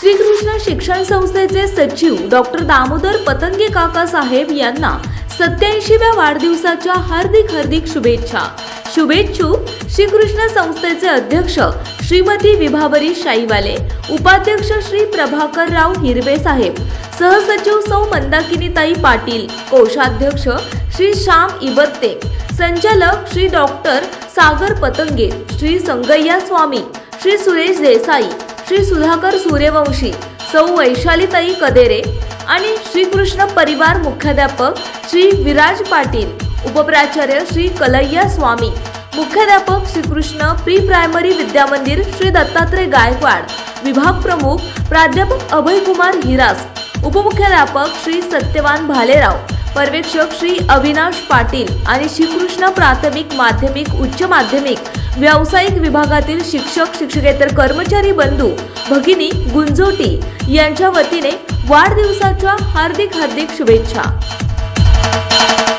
श्रीकृष्ण शिक्षण संस्थेचे सचिव डॉक्टर दामोदर पतंगे काका साहेब यांना सत्याऐंशीव्या वाढदिवसाच्या हार्दिक हार्दिक शुभेच्छा. शुभेच्छुक श्रीकृष्ण संस्थेचे अध्यक्ष श्रीमती विभावरी शाईवाले उपाध्यक्ष श्री प्रभाकर राव हिरवे साहेब सहसचिव सौ मंदाकिनीताई पाटील कोषाध्यक्ष श्री श्याम इबत्ते संचालक श्री डॉक्टर सागर पतंगे श्री संगय्या स्वामी श्री सुरेश देसाई श्री सुधाकर सूर्यवंशी सौ वैशालीताई कदेरे आणि श्रीकृष्ण परिवार मुख्याध्यापक श्री विराज पाटील उपप्राचार्य श्री कलय्या स्वामी मुख्याध्यापक श्रीकृष्ण प्री प्रायमरी विद्यामंदिर श्री दत्तात्रय गायकवाड विभाग प्रमुख प्राध्यापक अभय कुमार हिरास उपमुख्याध्यापक श्री सत्यवान भालेराव पर्यवेक्षक श्री अविनाश पाटील आणि श्रीकृष्ण प्राथमिक माध्यमिक उच्च माध्यमिक व्यावसायिक विभागातील शिक्षक शिक्षकेतर कर्मचारी बंधू भगिनी गुंजोटी यांच्या वतीने वाढदिवसाच्या हार्दिक हार्दिक शुभेच्छा.